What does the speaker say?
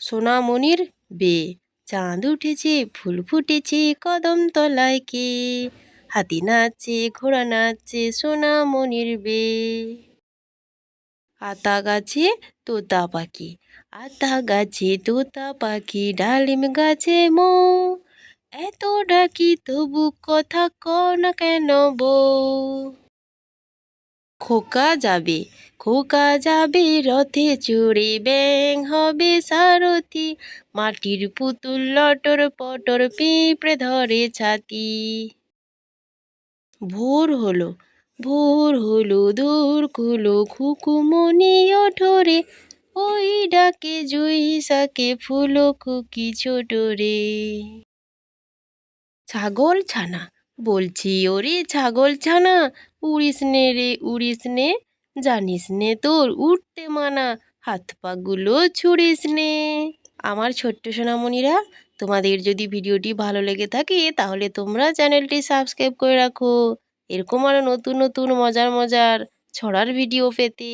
সোনামণির বে চাঁদ উঠেছে, ফুল ফুটেছে, কদম তলায় কে? হাতি নাচছে, ঘোড়া নাচছে, সোনামণির বে আতা গাছে তোতা পাখি, আতা গাছে তোতা পাখি, ডালিম গাছে মৌ। এত ডাকি তবু কথা ক না কেন বউ খোকা যাবে খোকা যাবে, রথে চড়ে ব্যাং হবে সারথি। মাটির পুতুল লটর পটর পিঁপড়ে ধরে ছাতি। ভোর হলো ভোর হলো দূর কুলো খুকুমনি ওঠরে। ওই ডাকে জুই সাকে ফুলো খুকি ছোট রে ছাগল ছানা বলছি, ওরে ছাগল ছানা, উড়িস নে রে, উড়িস নে। জানিস নে তোর উঠতে মানা, হাত পাগুলো ছুড়িস নে। আমার ছোট্ট সোনামণিরা, তোমাদের যদি ভিডিওটি ভালো লেগে থাকে, তাহলে তোমরা চ্যানেলটি সাবস্ক্রাইব করে রাখো। এরকম আরও নতুন নতুন মজার মজার ছড়ার ভিডিও পেতে।